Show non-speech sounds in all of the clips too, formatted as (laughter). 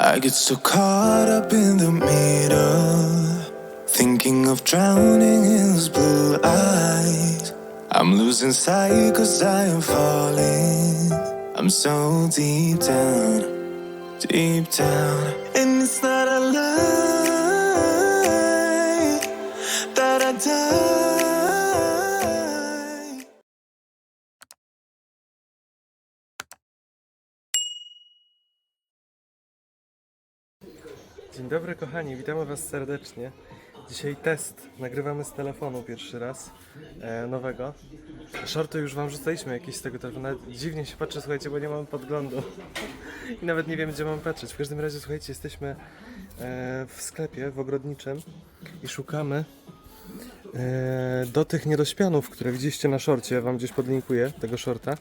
I get so caught up in the middle, thinking of drowning in those blue eyes. I'm losing sight cause I am falling. I'm so deep down, deep down. And it's not a lie Dobry kochani, witamy Was serdecznie. Dzisiaj test, nagrywamy z telefonu pierwszy raz, e, nowego. Shorty już Wam rzucaliśmy jakieś z tego telefonu, nawet dziwnie się patrzę, słuchajcie, bo nie mam podglądu. I nawet nie wiem, gdzie mam patrzeć. W każdym razie, słuchajcie, jesteśmy e, w sklepie, w ogrodniczym i szukamy e, do tych niedośpianów, które widzieliście na szorcie, ja Wam gdzieś podlinkuję tego shorta.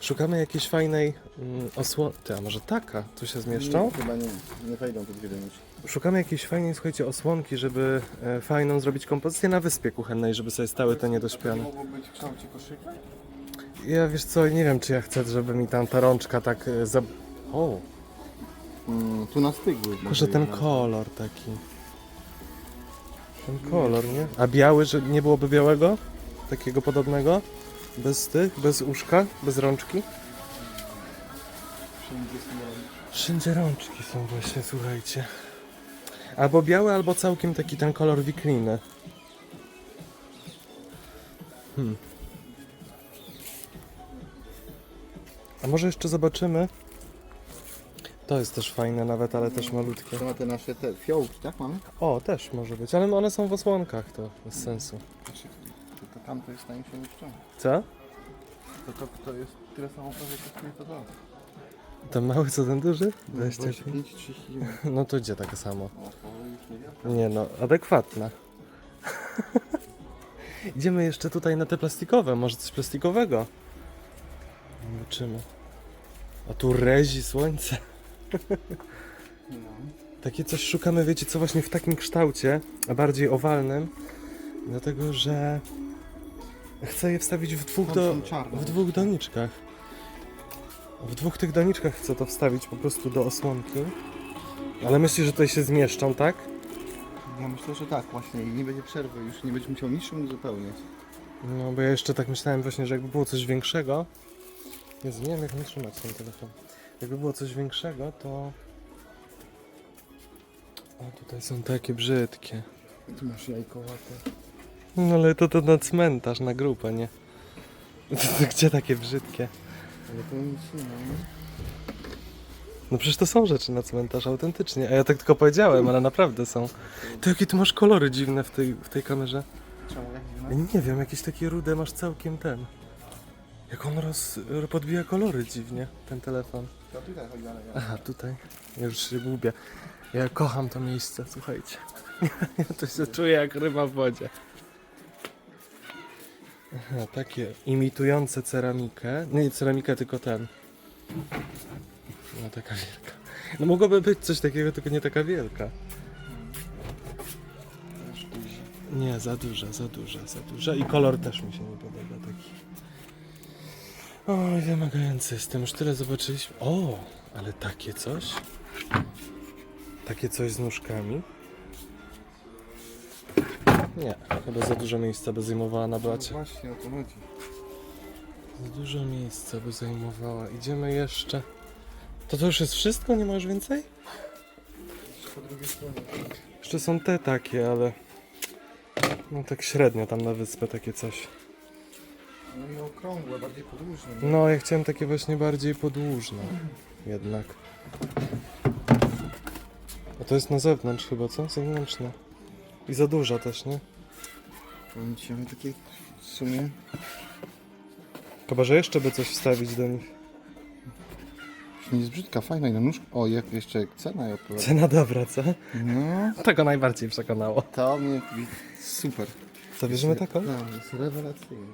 Szukamy jakiejś fajnej mm, osłony. Ty, a może taka? Tu się zmieszczą? Nie, chyba nie, nie wejdą te dwie doniczki. Szukamy jakiejś fajnej, słuchajcie, osłonki, żeby e, fajną zrobić kompozycję na wyspie kuchennej, żeby sobie stały te niedośpiane. Mogło być w kształcie koszyka? Ja wiesz co, nie wiem czy ja chcę, żeby mi tam ta rączka tak e, za... O, Mm, tu na stygły. może ten kolor taki. Ten kolor, nie? A biały, że nie byłoby białego? Takiego podobnego? Bez tych, bez uszka, bez rączki? Wszędzie rączki są właśnie, słuchajcie. Albo biały, albo całkiem taki ten kolor wikliny. Hmm. A może jeszcze zobaczymy? To jest też fajne nawet, ale też malutkie. To ma te nasze te fiołki, tak mamy? O, też może być, ale one są w osłonkach, to bez sensu. Tam to jest tańsze niż to. Co? To, to, to jest tyle samo prawie kosztuje to to. Ten mały, co ten duży? 25? 25, 39. No to idzie tak samo. O, to już nie wiem. Nie no, adekwatna. (laughs) Idziemy jeszcze tutaj na te plastikowe, może coś plastikowego. Zobaczymy. A tu rezi słońce. No. Takie coś szukamy, wiecie co, właśnie w takim kształcie, a bardziej owalnym. Dlatego, że chcę je wstawić w dwóch, do, w dwóch doniczkach. W dwóch tych doniczkach chcę to wstawić po prostu do osłonki. Ale myślisz, że tutaj się zmieszczą, tak? Ja myślę, że tak właśnie i nie będzie przerwy, już nie będzie musiał niczym uzupełniać. No, bo ja jeszcze tak myślałem właśnie, że jakby było coś większego. Jezu, nie wiem jak nie trzymać ten telefon. Jakby było coś większego, to... O, tutaj są takie brzydkie. Tu masz jajkowate. No ale to to na cmentarz, na grupę, nie? (laughs) To, to gdzie takie brzydkie? Ale to nic nie ma, nie? No przecież to są rzeczy na cmentarz, autentycznie. A ja tak tylko powiedziałem, ale naprawdę są. To jakie ty masz kolory dziwne w tej, w tej kamerze? Czemu Ja dziwne? nie wiem, jakieś takie rude masz całkiem ten. Jak on roz, podbija kolory dziwnie, ten telefon. To tutaj chodzi dalej. Aha, tutaj. Ja już się gubię. Ja kocham to miejsce, słuchajcie. (laughs) Ja to się czuję jak ryba w wodzie. Aha, takie imitujące ceramikę. Nie ceramikę, tylko ten. No taka wielka. No mogłoby być coś takiego, tylko nie taka wielka. Nie, za duża, za duża, za duża. I kolor też mi się nie podoba taki. Oj, wymagający jestem. Już tyle zobaczyliśmy. O, ale takie coś. Takie coś z nóżkami. Nie, chyba za dużo miejsca by zajmowała na No blacie. właśnie o to chodzi. Za dużo miejsca by zajmowała. Idziemy jeszcze. To to już jest wszystko? Nie ma już więcej? Po drugiej stronie. Jeszcze są te takie, ale... No tak średnio tam na wyspę takie coś. No i okrągłe, bardziej podłużne. nie? No, ja chciałem takie właśnie bardziej podłużne. Jednak. A to jest na zewnątrz chyba, co? Zewnętrzne. I za duża też, nie? Powiem ci, mamy takie w sumie... Chyba, że jeszcze by coś wstawić do nich. Nie jest brzydka, fajna i na nóżkę. O, jak jeszcze cena i odpowiada. Cena dobra, co? No, (laughs) Tego najbardziej przekonało. to mnie super. Co, bierzemy taką? No, jest rewelacyjny.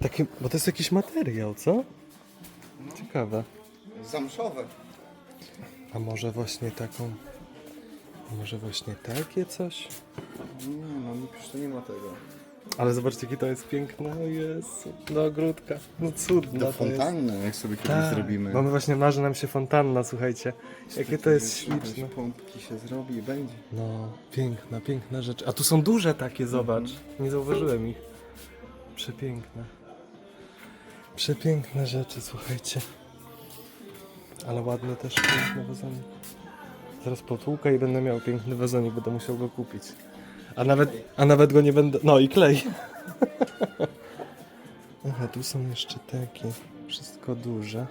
Taki, bo to jest jakiś materiał, co? Ciekawe. Zamszowe. A może właśnie taką... Może właśnie takie coś? Nie no, pisz, to nie ma tego. Ale zobaczcie, jakie to jest piękne. O Jezu, do ogródka. No cudna Do to jest. fontanny, jak sobie kiedyś Tak, zrobimy. bo my właśnie marzy nam się fontanna, słuchajcie. Jakie to jest Jakieś śliczne. Pompki się zrobi i będzie. No, piękna, piękna rzecz. A tu są duże takie, zobacz. Mhm. Nie zauważyłem ich. Przepiękne. Przepiękne rzeczy, słuchajcie. Ale ładne też, piękne. Zaraz potłukę i będę miał piękny wazonik, będę musiał go kupić. A nawet, a nawet go nie będę... No i klej. (laughs) Aha, tu są jeszcze takie. Wszystko duże.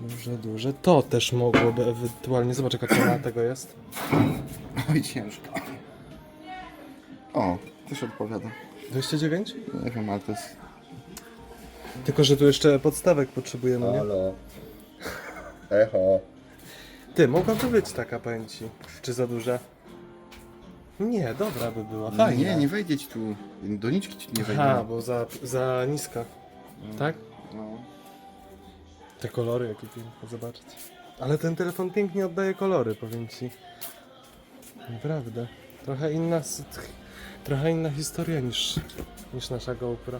Duże, duże. To też mogłoby ewentualnie... Zobacz jaka cena (clears throat) tego jest. Oj, ciężko. O, też odpowiada. 29? Nie wiem, ale to jest... Tylko, że tu jeszcze podstawek potrzebujemy, nie? Halo. Echo. Ty, mogłaby być taka, powiem ci. Czy za duża? Nie, dobra by była, fajna. Nie, nie wejdzie ci tu. Doniczki ci nie wejdą. Aha, bo za, za niska. Tak? No. Te kolory, jakie piękne, zobaczcie. Ale ten telefon pięknie oddaje kolory, powiem ci. Naprawdę. Trochę inna, s- trochę inna historia niż, niż nasza GoPro.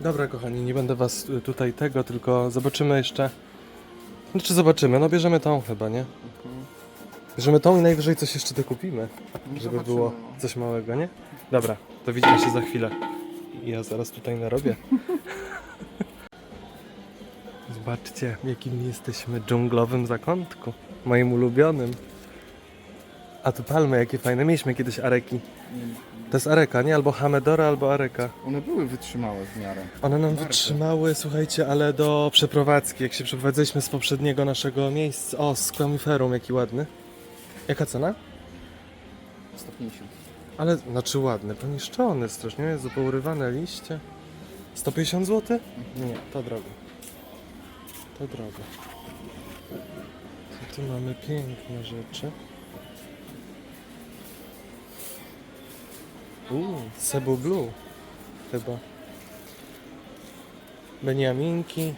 Dobra, kochani, nie będę was y, tutaj tego, tylko zobaczymy jeszcze. Znaczy zobaczymy, no bierzemy tą chyba, nie? Bierzemy tą i najwyżej coś jeszcze dokupimy, żeby zobaczymy, było no. coś małego, nie? Dobra, to widzimy się za chwilę. Ja zaraz tutaj narobię. (laughs) Zobaczcie, w jakim jesteśmy dżunglowym zakątku. Moim ulubionym. A tu palmy, jakie fajne. Mieliśmy kiedyś areki. To jest areka, nie? Albo Hamedora, albo areka. One były wytrzymałe w miarę. One nam Bardzo. wytrzymały, słuchajcie, ale do przeprowadzki, jak się przeprowadziliśmy z poprzedniego naszego miejsca. O, z Kwamiferum, jaki ładny. Jaka cena? 150. Ale, znaczy ładny, poniszczony strasznie, jest pourywane liście. 150 zł? Nie, to drogo. To drogo. Tu mamy piękne rzeczy. Uuu, Cebu Blue. Chyba. Beniaminki.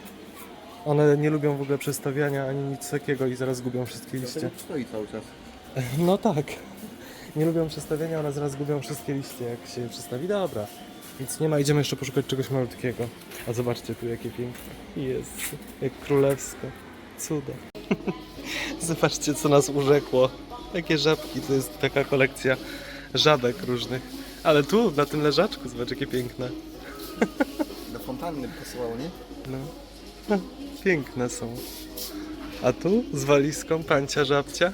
One nie lubią w ogóle przestawiania ani nic takiego i zaraz gubią wszystkie liście. Stoi cały czas. (laughs) No tak. Nie lubią przestawienia, one zaraz gubią wszystkie liście, jak się je przestawi. Dobra. Nic nie ma, idziemy jeszcze poszukać czegoś malutkiego. A zobaczcie tu, jakie piękne. Jest, jak królewsko. Cuda. (laughs) zobaczcie, co nas urzekło. Jakie żabki, to jest taka kolekcja żabek różnych. Ale tu, na tym leżaczku, zobacz, jakie piękne. (laughs) Do fontanny pasowało, nie? No. Piękne są. A tu z walizką pancia żabcia.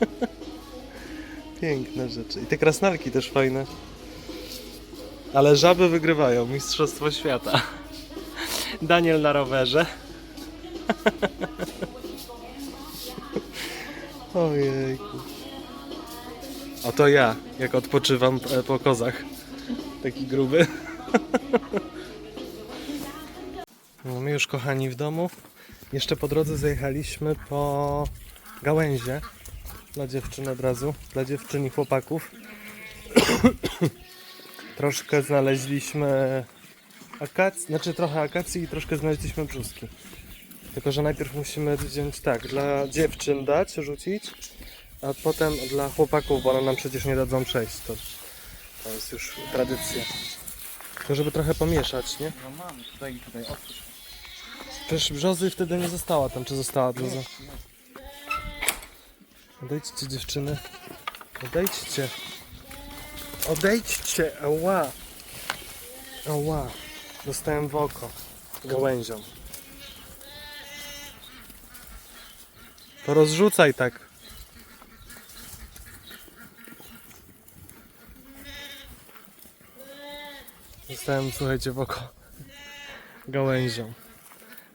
(laughs) Piękne rzeczy. I te krasnalki też fajne. Ale żaby wygrywają. Mistrzostwo świata. (laughs) Daniel na rowerze. Ojejku. Oto ja, jak odpoczywam e, po kozach. Taki gruby. (laughs) No, my już kochani w domu. Jeszcze po drodze zajechaliśmy po gałęzie dla dziewczyn od razu, dla dziewczyn i chłopaków. (coughs) troszkę znaleźliśmy akacji, znaczy trochę akacji i troszkę znaleźliśmy brzuski. Tylko, że najpierw musimy wziąć tak, dla dziewczyn dać, rzucić, a potem dla chłopaków, bo one nam przecież nie dadzą przejść. To, to jest już tradycja. Tylko żeby trochę pomieszać, nie? No mam, tutaj, tutaj, otwórz. Przecież brzozy wtedy nie została tam, czy została brzoza? Odejdźcie dziewczyny. Odejdźcie. Odejdźcie, ała. Ała. Dostałem w oko. Gałęzią. To rozrzucaj tak. Dostałem, słuchajcie, w oko. Gałęzią.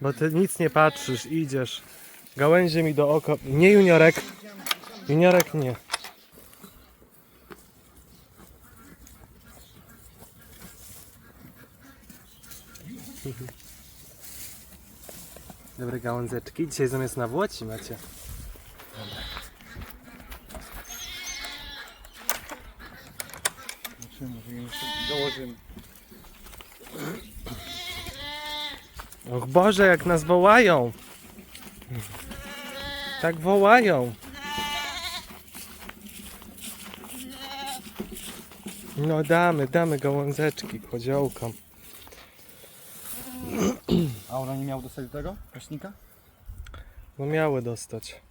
Bo ty nic nie patrzysz, idziesz. Gałęzie mi do oka. Nie juniorek. Juniorek nie. Dobre gałązeczki. Dzisiaj zamiast na włoci macie. Jeszcze dołożymy. Och Boże, jak nas wołają. Tak wołają. No damy, damy gałązeczki koziołkom. A ona nie miała dostać do tego? Paśnika? No miały dostać.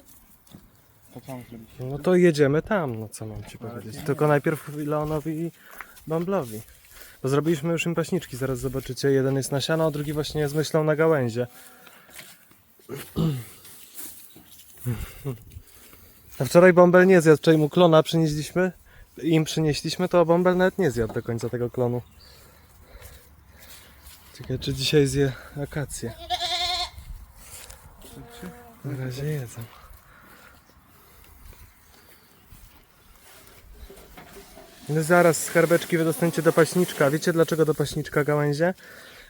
To co mam zrobić? No to jedziemy tam, no co mam ci powiedzieć. Tylko najpierw Leonowi i Bamblowi. Bo zrobiliśmy już im paśniczki, zaraz zobaczycie. Jeden jest na siano, a drugi właśnie z myślą na gałęzie. A wczoraj Bąbel nie zjadł, wczoraj mu klona przynieśliśmy. Im przynieśliśmy, to Bąbel nawet nie zjadł do końca tego klonu. Ciekawe, czy dzisiaj zje akację. Na razie jedzą. No zaraz z herbeczki do paśniczka. Wiecie dlaczego do paśniczka gałęzie?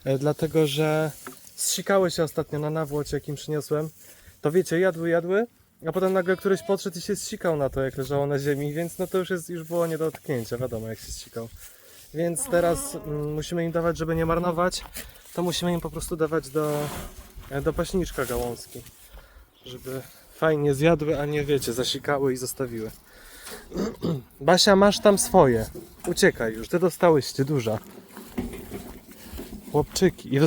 E, dlatego, że zsikały się ostatnio na nawłocie, jakim przyniosłem. To wiecie, jadły, jadły, a potem nagle któryś podszedł i się zsikał na to, jak leżało na ziemi, więc no to już, jest, już było nie do dotknięcia, wiadomo jak się zsikał. Więc teraz mm, musimy im dawać, żeby nie marnować, to musimy im po prostu dawać do, e, do paśniczka gałązki. Żeby fajnie zjadły, a nie wiecie, zasikały i zostawiły. (clears throat) Basia, masz tam swoje. Uciekaj już, ty dostałyście duża. Chłopczyki. I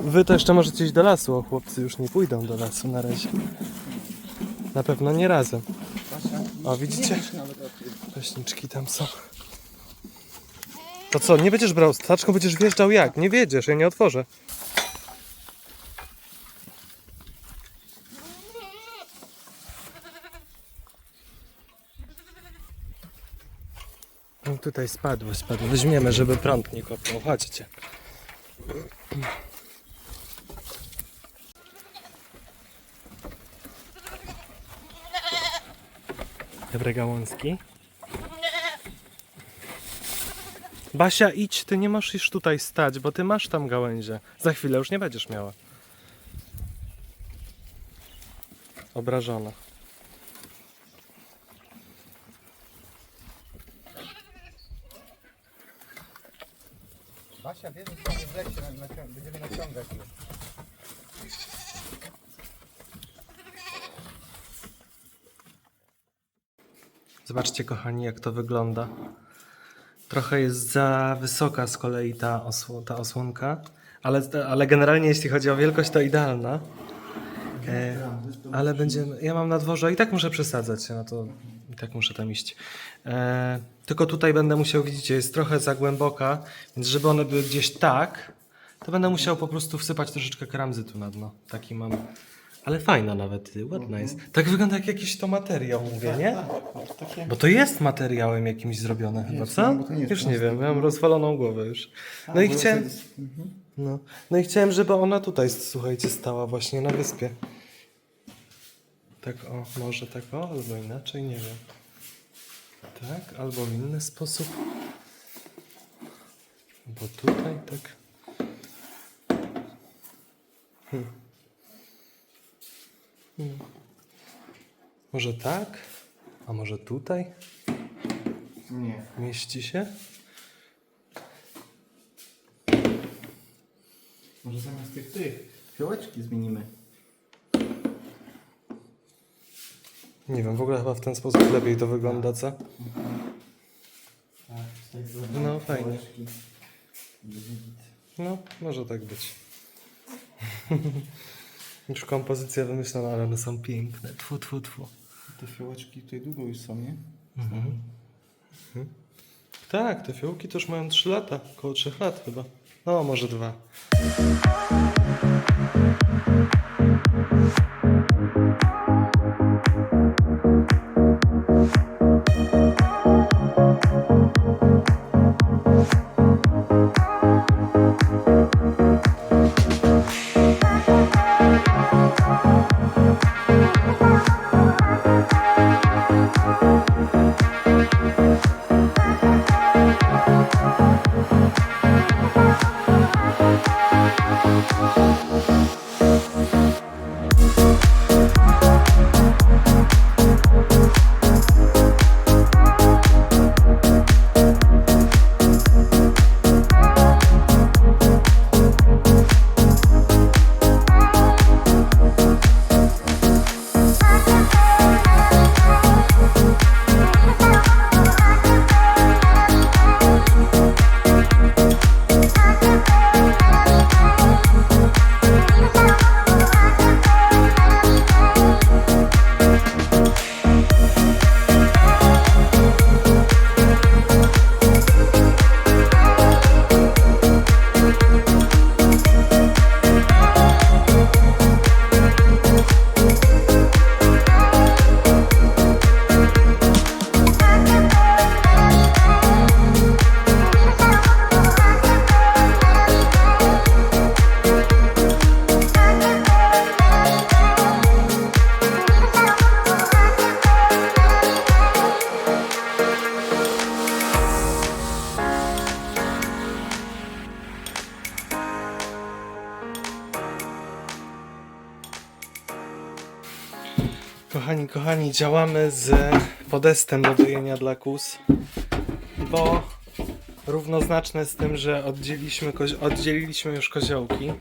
wy, to jeszcze możecie iść do lasu, a chłopcy już nie pójdą do lasu na razie. Na pewno nie razem. O, widzicie? Leśniczki tam są. To co, nie będziesz brał staczką, będziesz wjeżdżał jak? Nie wiedziesz, ja nie otworzę. No tutaj spadło, spadło. Weźmiemy, żeby prąd nie kopnął. Chodźcie. Dobre gałązki. Basia, idź, ty nie możesz tutaj stać, bo ty masz tam gałęzie. Za chwilę już nie będziesz miała. Obrażona. Basia, wiesz, sobie w lesie będziemy naciągać je. Zobaczcie, kochani, jak to wygląda. Trochę jest za wysoka z kolei ta, osło- ta osłonka, ale, ale generalnie jeśli chodzi o wielkość, to idealna. E, ale będziemy. Ja mam na dworze i tak muszę przesadzać, no to tak muszę tam iść. E, tylko tutaj będę musiał, widzicie, jest trochę za głęboka, więc żeby one były gdzieś tak, to będę musiał po prostu wsypać troszeczkę kramzytu na dno. Taki mam. Ale fajna nawet, ty, ładna jest. Tak wygląda jak jakiś to materiał, mówię, nie? Takie... Bo to jest materiałem jakimś zrobione chyba, co? bo to nie jest już nie wiem, miałem rozwaloną głowę już. No i bo chciałem, to jest- mhm. no, no i chciałem, żeby ona tutaj, słuchajcie, stała właśnie na wyspie. Tak o, może tak o, albo inaczej, nie wiem. Tak, albo w inny sposób. Bo tutaj tak. Hmm. Hmm. Może tak? A może tutaj? Nie. Mieści się? Może zamiast tych tych fiołeczki zmienimy. Nie wiem, w ogóle chyba w ten sposób lepiej to wygląda, co? Tak, tak No, fajnie. No, może tak być. (laughs) Już kompozycja wymyślona, ale one są piękne. Tfu, tfu, tfu. Te fiołeczki tutaj długo już są, nie? Tak, te fiołki już mają 3 lata, około 3 lat chyba. No, może dwa. Kochani, kochani, działamy z podestem do dojenia dla kus, bo równoznaczne z tym, że oddzieliliśmy, oddzieliliśmy już koziołki,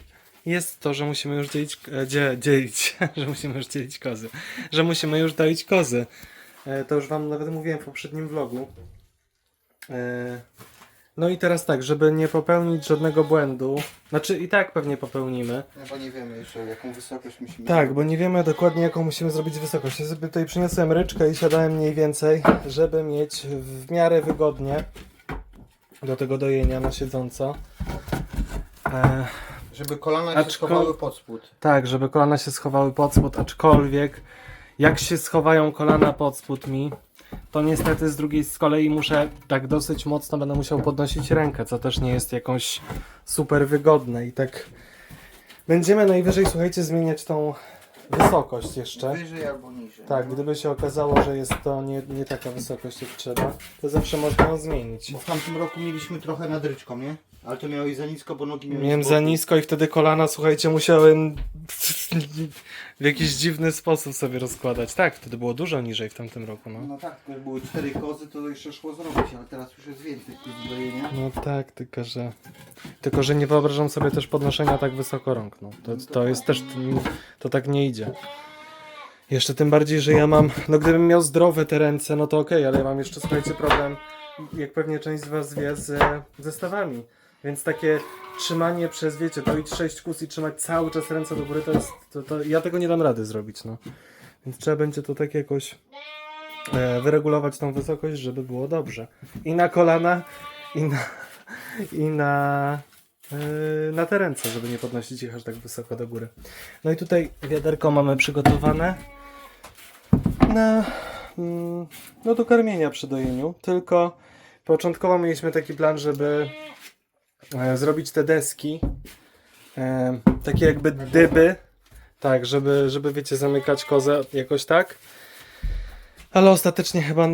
jest to, że musimy już dzielić, e, dzie, dzielić, (laughs) że musimy już dzielić kozy, że musimy już doić kozy. E, to już wam nawet mówiłem w poprzednim vlogu. No i teraz tak, żeby nie popełnić żadnego błędu, znaczy i tak pewnie popełnimy, Chyba nie wiemy jeszcze jaką wysokość musimy tak, bo nie wiemy dokładnie jaką musimy zrobić wysokość. Ja sobie tutaj przyniosłem ryczkę i siadałem mniej więcej, żeby mieć w miarę wygodnie do tego dojenia na siedząco. E, Żeby kolana Aczko- się schowały pod spód. tak, żeby kolana się schowały pod spód, aczkolwiek jak się schowają kolana pod spód mi, to niestety z drugiej z kolei muszę tak dosyć mocno będę musiał podnosić rękę, co też nie jest jakąś super wygodne i tak będziemy najwyżej, słuchajcie, zmieniać tą wysokość jeszcze. Wyżej albo niżej. Tak, gdyby się okazało, że jest to nie, nie taka wysokość jak trzeba, to zawsze można ją zmienić. Bo w tamtym roku mieliśmy trochę nad ryczką, nie? Ale to miałeś za nisko, bo nogi miałeś Miałem z za nisko i wtedy kolana, słuchajcie, musiałem (laughs) w jakiś dziwny sposób sobie rozkładać. Tak, wtedy było dużo niżej w tamtym roku, no. No tak, jak były cztery kozy, to jeszcze szło zrobić, ale teraz już jest więcej tych dojenia. No tak, tylko że... Tylko, że nie wyobrażam sobie też podnoszenia tak wysoko rąk, no. To, to jest też... To tak nie idzie. Jeszcze tym bardziej, że ja mam... No gdybym miał zdrowe te ręce, no to okej, ale ja mam jeszcze, słuchajcie, problem, jak pewnie część z was wie, z zestawami. Więc takie trzymanie przez, wiecie, to iść sześć kus i trzymać cały czas ręce do góry, to jest... To, to, ja tego nie dam rady zrobić, no. Więc trzeba będzie to tak jakoś e, wyregulować tą wysokość, żeby było dobrze. I na kolana, i na, i na, e, na te ręce, żeby nie podnosić ich aż tak wysoko do góry. No i tutaj wiaderko mamy przygotowane na mm, no do karmienia przy dojeniu, tylko początkowo mieliśmy taki plan, żeby zrobić te deski e, takie jakby dyby, tak, żeby, żeby wiecie, zamykać kozę jakoś tak. Ale ostatecznie chyba,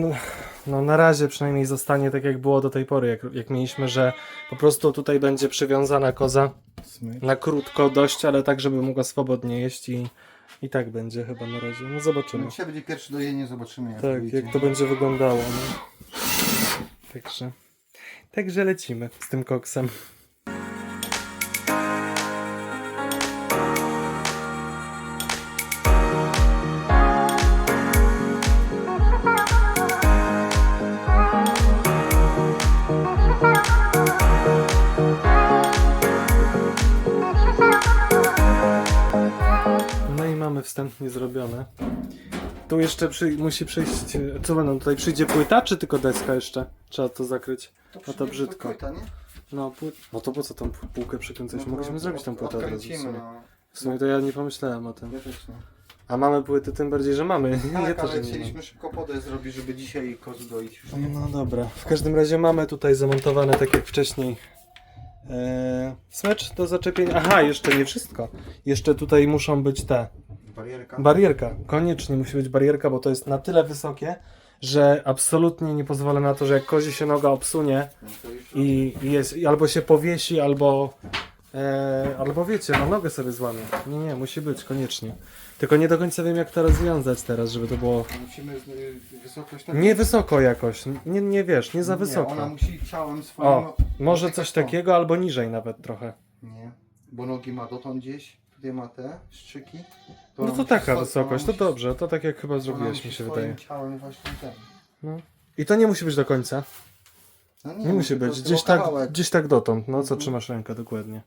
no, na razie przynajmniej zostanie tak jak było do tej pory, jak, jak mieliśmy, że po prostu tutaj będzie przywiązana koza na krótko dość, ale tak, żeby mogła swobodnie jeść i, i tak będzie chyba na razie. No zobaczymy. No dzisiaj będzie pierwsze dojenie, zobaczymy jak Tak, jak to będzie wyglądało. No. Także, także lecimy z tym koksem. No wstępnie zrobione. Tu jeszcze przy, musi przyjść. e, Co będą tutaj? Przyjdzie płyta, czy tylko deska jeszcze? Trzeba to zakryć. No to przyjdzie brzydko. płyta, nie? No, pły... no to po co tą półkę przykręcać? No Mogliśmy to zrobić tą płytę od razu. W odkręcimy, sumie. no. w sumie to ja nie pomyślałem o tym. Ja też nie. A mamy płyty, tym bardziej, że mamy. (laughs) nie Tak, to, że ale nie chcieliśmy szybko podejść zrobić, żeby dzisiaj kozy doić. Już nie mamy. No dobra. W każdym razie mamy tutaj zamontowane, tak jak wcześniej. E, smecz do zaczepienia. Aha, jeszcze nie wszystko. Jeszcze tutaj muszą być te barierka. Barierka. Koniecznie musi być barierka, bo to jest na tyle wysokie, że absolutnie nie pozwolę na to, że jak kozi się noga obsunie i i jest, i albo się powiesi, albo e, albo wiecie, no nogę sobie złamie. Nie, nie, musi być, koniecznie. Tylko nie do końca wiem, jak to rozwiązać teraz, żeby to było Musimy z, y, wysokość tak. nie wysoko jakoś. Nie, nie wiesz, nie za Nie, wysoko. ona musi ciałem swoim. O, może dotykać coś takiego, albo niżej nawet trochę. Nie, bo nogi ma dotąd gdzieś, tutaj ma te szczyki. No to taka wysokość, to dobrze, to tak jak chyba zrobiłeś, mi się wydaje. ciałem właśnie ten. No. I to nie musi być do końca. No Nie musi tylko być, gdzieś tak, kawałek. gdzieś tak dotąd, no co Mhm. trzymasz rękę dokładnie.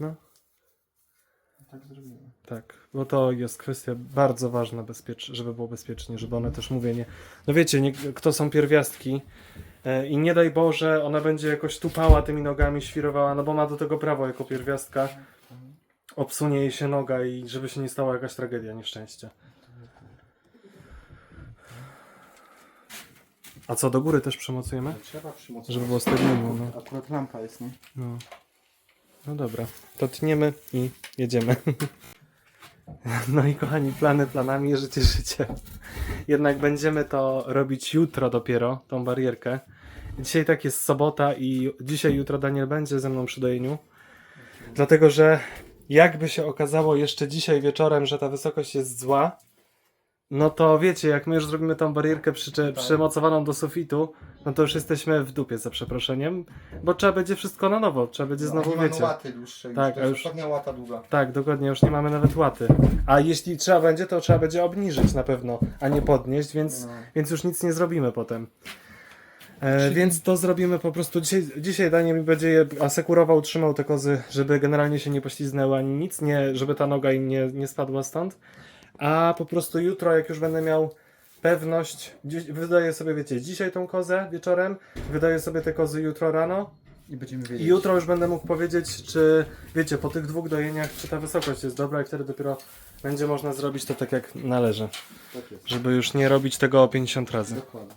No, Tak zrobimy. tak, bo to jest kwestia bardzo ważna, bezpiecz- żeby było bezpiecznie, żeby one też, mówię, nie... No wiecie, nie, kto są pierwiastki e, i nie daj Boże, ona będzie jakoś tupała tymi nogami, świrowała, no bo ma do tego prawo jako pierwiastka, obsunie jej się noga i żeby się nie stała jakaś tragedia, nieszczęście. A co, do góry też przymocujemy? Trzeba przymocować. Żeby było stabilnie, no. Akurat lampa jest, nie? No. No dobra, to tniemy i jedziemy. (laughs) No i kochani, plany planami, życie życie. Jednak będziemy to robić jutro dopiero, tą barierkę. Dzisiaj tak jest sobota i dzisiaj, jutro Daniel będzie ze mną przy dojeniu. Dlatego, że jakby się okazało jeszcze dzisiaj wieczorem, że ta wysokość jest zła, no to wiecie, jak my już zrobimy tą barierkę przycze- przymocowaną do sufitu, no to już jesteśmy w dupie, za przeproszeniem, bo trzeba będzie wszystko na nowo, trzeba będzie znowu, nie mamy wiecie. łaty dłuższej. Tak, to a jest już- ostatnia łata długa. Tak, dokładnie, już nie mamy nawet łaty. A jeśli trzeba będzie, to trzeba będzie obniżyć na pewno, a nie podnieść, więc, No. więc już nic nie zrobimy potem. E, więc to zrobimy po prostu dzisiaj, dzisiaj Daniel mi będzie je asekurował, trzymał te kozy, żeby generalnie się nie pośliznęły ani nic, nie, żeby ta noga im nie, nie spadła stąd. A po prostu jutro, jak już będę miał pewność, wydaję sobie, wiecie, dzisiaj tą kozę wieczorem, wydaję sobie te kozy jutro rano, I będziemy i wiedzieć. jutro już będę mógł powiedzieć, czy wiecie, po tych dwóch dojeniach, czy ta wysokość jest dobra i wtedy dopiero będzie można zrobić to tak jak należy. Tak jest. Żeby już nie robić tego o 50 razy. Dokładnie.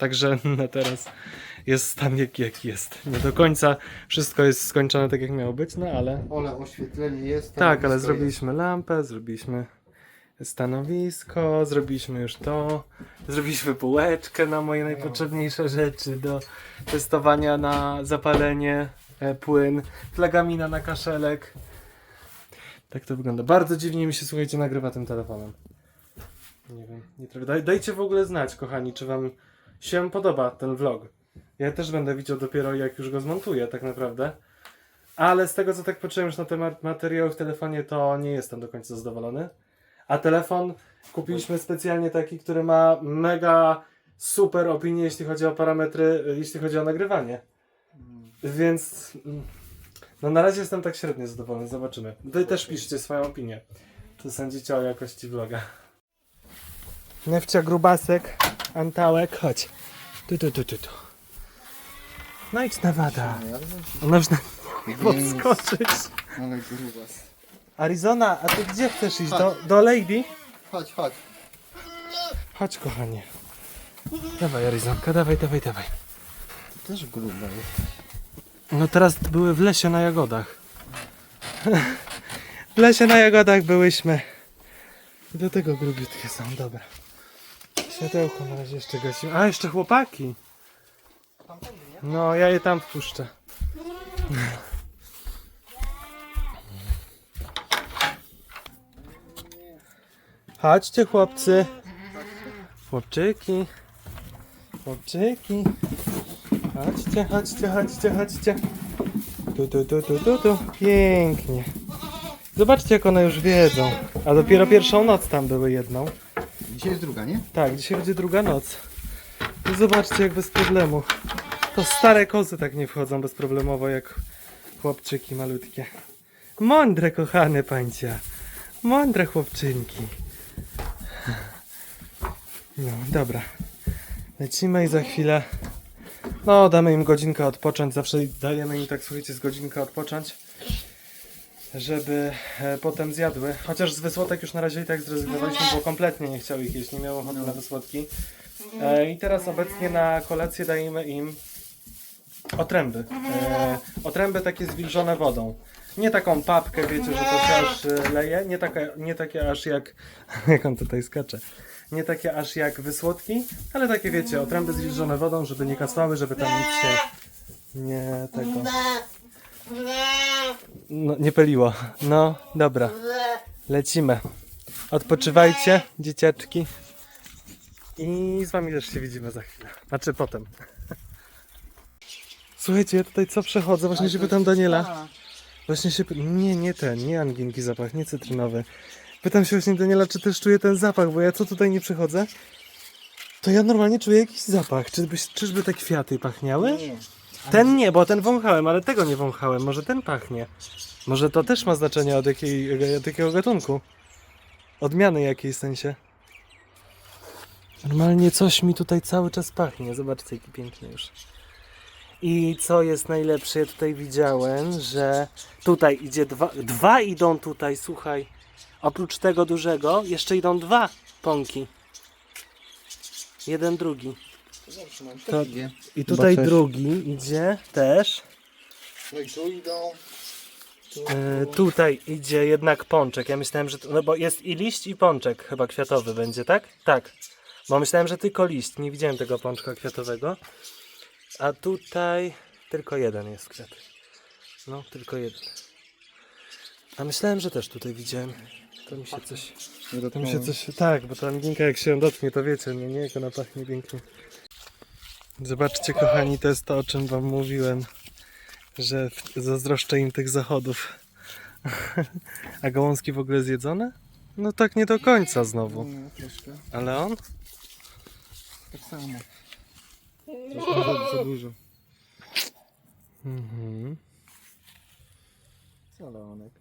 Także (laughs) na teraz jest stan jaki, jaki jest. Nie do końca wszystko jest skończone tak jak miało być, no ale... Ole, oświetlenie jest. Tak, ale zrobiliśmy lampę, zrobiliśmy stanowisko, zrobiliśmy już to, zrobiliśmy półeczkę na moje najpotrzebniejsze rzeczy do testowania na zapalenie, e, płyn, flagamina na kaszelek. Tak to wygląda. Bardzo dziwnie mi się, słuchajcie, nagrywa tym telefonem. Nie wiem, nie trafię. Daj, dajcie w ogóle znać, kochani, czy wam się podoba ten vlog. Ja też będę widział dopiero jak już go zmontuję, tak naprawdę. Ale z tego co tak poczułem już na temat materiału w telefonie, to nie jestem do końca zadowolony. A telefon kupiliśmy specjalnie taki, który ma mega super opinię, jeśli chodzi o parametry, jeśli chodzi o nagrywanie. Więc no na razie jestem tak średnio zadowolony, zobaczymy. Wy też piszcie swoją opinię. Co sądzicie o jakości vloga. Nefcia Grubasek, Antałek, chodź. Tu, tu, tu, tu, tu. No idź na wada. Ona już na podskoczyć. (laughs) Ale grubas. Arizona, a ty gdzie chcesz iść? Do, do Lady? Chodź, chodź. Chodź, kochanie. Dawaj, Arizonka, dawaj, dawaj, dawaj. Też gruba jest. No teraz były w lesie na jagodach. (laughs) W lesie na jagodach byłyśmy. I do tego grubiutkie są, dobra. Światełko na razie jeszcze gasimy. A, jeszcze chłopaki. No, ja je tam wpuszczę. Chodźcie chłopcy. Chłopczyki. Chłopczyki. Chodźcie, chodźcie, chodźcie, chodźcie. Tu, tu, tu, tu, tu, tu. Pięknie. Zobaczcie, jak one już wiedzą. A dopiero pierwszą noc tam były jedną. Dzisiaj jest druga, nie? Tak, dzisiaj będzie druga noc. I zobaczcie, jak bez problemu. To stare kozy tak nie wchodzą bezproblemowo, jak chłopczyki malutkie. Mądre, kochane pańcia. Mądre chłopczynki. No, dobra. Lecimy i za chwilę no, damy im godzinkę odpocząć. Zawsze dajemy im tak, słuchajcie, z godzinkę odpocząć, żeby e, potem zjadły. Chociaż z wysłotek już na razie i tak zrezygnowaliśmy, bo kompletnie nie chciały ich jeść, nie miało ochoty na wysłodki. E, I teraz obecnie na kolację dajemy im otręby. E, otręby takie zwilżone wodą. Nie taką papkę, wiecie, że to się aż leje. Nie, taka, nie takie aż jak... (laughs) jak on tutaj skacze. Nie takie aż jak wysłodki, ale takie wiecie, otręby zwilżone wodą, żeby nie kasłały, żeby tam nic się nie tego... No, nie peliło. No, dobra. Lecimy. Odpoczywajcie, dzieciaczki. I z wami też się widzimy za chwilę. Znaczy potem. Słuchajcie, ja tutaj co przechodzę, właśnie się pytam Daniela. Właśnie się pytam, nie, nie ten, nie anginki zapach, nie cytrynowy. Pytam się właśnie Daniela, czy też czuję ten zapach, bo ja co tutaj nie przychodzę, to ja normalnie czuję jakiś zapach. Czyżby, czyżby te kwiaty pachniały? Nie. Ten nie, bo ten wąchałem, ale tego nie wąchałem. Może ten pachnie. Może to też ma znaczenie od, jakiej, od jakiego gatunku. Odmiany jakiej w sensie. Normalnie coś mi tutaj cały czas pachnie. Zobaczcie, jaki piękny już. I co jest najlepsze, ja tutaj widziałem, że tutaj idzie dwa, dwa idą tutaj, słuchaj. Oprócz tego dużego, jeszcze idą dwa pąki. Jeden, drugi. Idzie. I tutaj Zobaczysz. drugi idzie też. No i tu idą. E, tutaj idzie jednak pączek. Ja myślałem, że. To, no bo jest i liść, i pączek chyba kwiatowy będzie, tak? Tak. Bo myślałem, że tylko liść. Nie widziałem tego pączka kwiatowego. A tutaj tylko jeden jest kwiat. No, tylko jeden. A myślałem, że też tutaj widziałem. To mi się coś... To mi się coś... Tak, bo ta anginka jak się dotknie, to wiecie, nie, nie, jak ona pachnie pięknie. Zobaczcie kochani, to jest to o czym wam mówiłem, że zazdroszczę im tych zachodów. (laughs) A gałązki w ogóle zjedzone? No tak nie do końca znowu. No, troszkę. Ale on? Tak samo. Troszkę za, za dużo. Mhm. Co Leonek?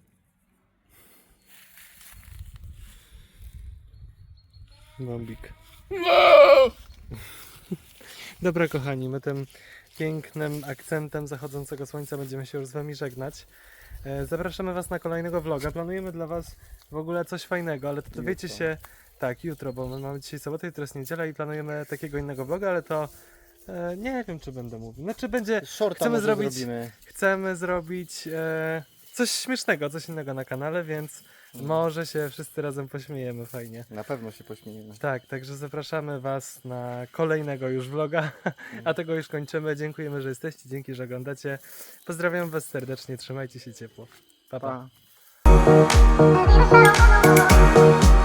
Bombik. Dobra kochani, my tym pięknym akcentem zachodzącego słońca będziemy się już z wami żegnać. E, Zapraszamy was na kolejnego vloga. Planujemy dla was w ogóle coś fajnego, ale to dowiecie się tak, jutro, bo my mamy dzisiaj sobotę, jutro jest niedziela i planujemy takiego innego vloga, ale to e, nie wiem czy będę mówił. Znaczy będzie Shorta Chcemy zrobić- zrobimy. chcemy zrobić e, coś śmiesznego, coś innego na kanale, więc może się wszyscy razem pośmiejemy fajnie. Na pewno się pośmiejemy. Tak, także zapraszamy Was na kolejnego już vloga, a tego już kończymy. Dziękujemy, że jesteście, dzięki, że oglądacie. Pozdrawiam Was serdecznie, trzymajcie się ciepło. Pa, pa. Pa.